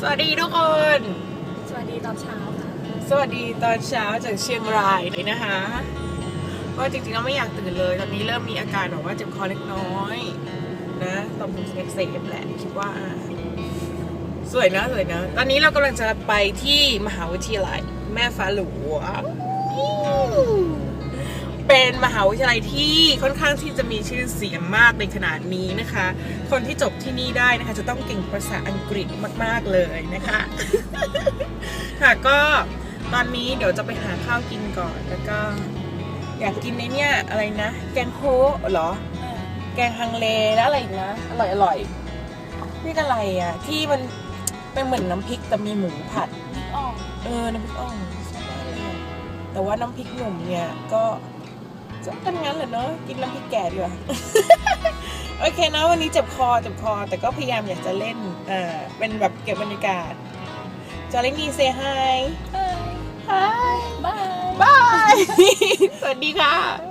สวัสดีทุกคน สวัสดีตอนเช้าค่ะ สวัสดีตอนเช้าจากเชียงรายเลยนะคะ ก็จริงๆเราไม่อยากตื่นเลย ตอนนี้เริ่มมีอาการแบบว่าเจ็บคอเล็กน้อย นะต่อมหูเสพแหละคิดว่า สวยนะสวยนะ ตอนนี้เรากำลังจะไปที่มหาวิทยาลัยแม่ฟ้าหลวง เป็นมหาวิทยาลัยที่ค่อนข้างที่จะมีชื่อเสียงมากในขนาดนี้นะคะ คนที่จบที่นี่ได้นะคะ จะต้องเก่งภาษาอังกฤษมาก ๆ เลยนะคะ ค่ะก็ตอนนี้เดี๋ยวจะไปหาข้าวกินก่อนแล้วก็อยากกินในเนี่ยอะไรนะ แกงโฮเหรอ แกงฮังเลแล้วอะไรอีกนะ อร่อยอร่อยนี่อะไรอะ ที่มันเป็นเหมือนน้ำพริกแต่มีหมูผัดนิกออกเออ น้ำพริกอ่องชอบมากเลยอะแต่ว่าน้ำพริกหนุ่มเนี่ยก็ ก็เป็นงั้นแหละเนอะกินน้ำพริกแก่ดีกว่าโอเคนะวันนี้เจ็บคอเจ็บคอ แต่ก็พยายามอยากจะเล่นอ่าเป็นแบบเก็บบรรยากาศจอร์นี่เซฮายเอ้ยฮายบายบายสวัสดีค่ะ